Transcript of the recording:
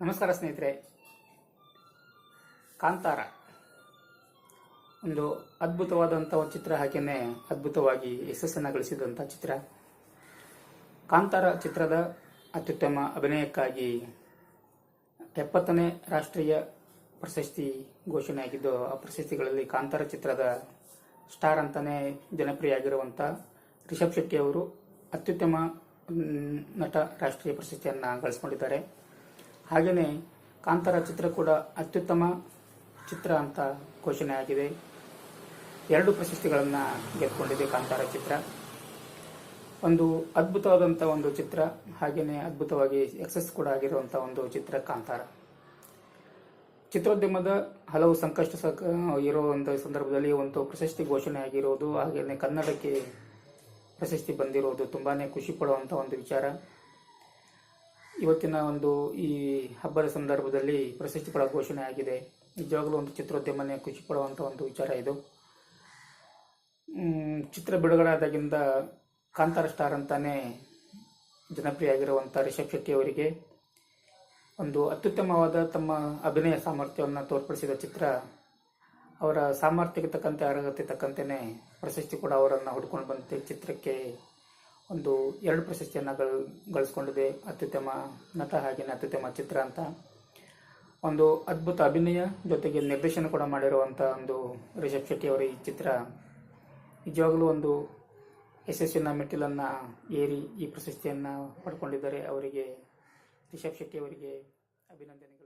ನಮಸ್ಕಾರ ಸ್ನೇಹಿತರೆ. ಕಾಂತಾರ. ಒಂದು ಅದ್ಭುತವಾದಂಥ ಒಂದು ಚಿತ್ರ ಹಾಗೆಯೇ ಅದ್ಭುತವಾಗಿ ಯಶಸ್ಸನ್ನು ಗಳಿಸಿದಂಥ ಚಿತ್ರ. ಕಾಂತಾರ ಚಿತ್ರದ ಅತ್ಯುತ್ತಮ ಅಭಿನಯಕ್ಕಾಗಿ ಎಪ್ಪತ್ತನೇ ರಾಷ್ಟ್ರೀಯ ಪ್ರಶಸ್ತಿ ಘೋಷಣೆಯಾಗಿದ್ದು ಆ ಪ್ರಶಸ್ತಿಗಳಲ್ಲಿ ಕಾಂತಾರ ಚಿತ್ರದ ಸ್ಟಾರ್ ಅಂತಲೇ ಜನಪ್ರಿಯ ಆಗಿರುವಂಥ ರಿಷಬ್ ಶೆಟ್ಟಿ ಅವರು ಅತ್ಯುತ್ತಮ ನಟ ರಾಷ್ಟ್ರೀಯ ಪ್ರಶಸ್ತಿಯನ್ನು ಗಳಿಸ್ಕೊಂಡಿದ್ದಾರೆ. ಹಾಗೆಯೇ ಕಾಂತಾರ ಚಿತ್ರ ಕೂಡ ಅತ್ಯುತ್ತಮ ಚಿತ್ರ ಅಂತ ಘೋಷಣೆ ಆಗಿದೆ ಎರಡು ಪ್ರಶಸ್ತಿಗಳನ್ನು ಗೆದ್ದುಕೊಂಡಿದೆ ಕಾಂತಾರ ಚಿತ್ರ. ಒಂದು ಅದ್ಭುತವಾದಂಥ ಒಂದು ಚಿತ್ರ ಹಾಗೆಯೇ ಅದ್ಭುತವಾಗಿ ಎಕ್ಸಸ್ ಕೂಡ ಆಗಿರುವಂಥ ಒಂದು ಚಿತ್ರ ಕಾಂತಾರ. ಚಿತ್ರೋದ್ಯಮದ ಹಲವು ಸಂಕಷ್ಟ ಸಕ, ಇರೋ ಸಂದರ್ಭದಲ್ಲಿ ಒಂದು ಪ್ರಶಸ್ತಿ ಘೋಷಣೆ ಆಗಿರೋದು ಹಾಗೆಯೇ ಕನ್ನಡಕ್ಕೆ ಪ್ರಶಸ್ತಿ ಬಂದಿರೋದು ತುಂಬಾನೇ ಖುಷಿ ಪಡುವಂಥ ಒಂದು ವಿಚಾರ. ಇವತ್ತಿನ ಒಂದು ಈ ಹಬ್ಬದ ಸಂದರ್ಭದಲ್ಲಿ ಪ್ರಶಸ್ತಿ ಪ್ರಶಸ್ತಿಗಳ ಘೋಷಣೆ ಆಗಿದೆ. ನಿಜವಾಗಲೂ ಒಂದು ಚಿತ್ರೋದ್ಯಮನೇ ಖುಷಿ ಪಡುವಂಥ ಒಂದು ವಿಚಾರ ಇದು. ಚಿತ್ರ ಬಿಡುಗಡೆ ಆದಾಗಿಂದ ಕಾಂತಾರ ಸ್ಟಾರ್ ಅಂತಾನೆ ಜನಪ್ರಿಯ ಆಗಿರುವಂಥ ರಿಷಬ್ ಶೆಟ್ಟಿ ಅವರಿಗೆ ಒಂದು ಅತ್ಯುತ್ತಮವಾದ ತಮ್ಮ ಅಭಿನಯ ಸಾಮರ್ಥ್ಯವನ್ನು ತೋರ್ಪಡಿಸಿದ ಚಿತ್ರ. ಅವರ ಸಾಮರ್ಥ್ಯಕ್ಕೆ ತಕ್ಕಂತೆ ಅರ್ಹತೆ ತಕ್ಕಂತೆಯೇ ಪ್ರಶಸ್ತಿ ಕೂಡ ಅವರನ್ನು ಹುಡ್ಕೊಂಡು ಬಂದಿದೆ ಚಿತ್ರಕ್ಕೆ. ಒಂದು ಎರಡು ಪ್ರಶಸ್ತಿಯನ್ನು ಗಳ ಗಳಿಸ್ಕೊಂಡಿದೆ ಅತ್ಯುತ್ತಮ ನಟ ಹಾಗೆಯೇ ಅತ್ಯುತ್ತಮ ಚಿತ್ರ ಅಂತ. ಒಂದು ಅದ್ಭುತ ಅಭಿನಯ ಜೊತೆಗೆ ನಿರ್ದೇಶನ ಕೂಡ ಮಾಡಿರುವಂಥ ಒಂದು ರಿಷಬ್ ಶೆಟ್ಟಿ ಅವರ ಈ ಚಿತ್ರ. ನಿಜವಾಗಲೂ ಒಂದು ಯಶಸ್ಸಿನ ಮೆಟ್ಟಿಲನ್ನು ಏರಿ ಈ ಪ್ರಶಸ್ತಿಯನ್ನು ಪಡ್ಕೊಂಡಿದ್ದಾರೆ ಅವರಿಗೆ, ರಿಷಬ್ ಶೆಟ್ಟಿ ಅವರಿಗೆ ಅಭಿನಂದನೆ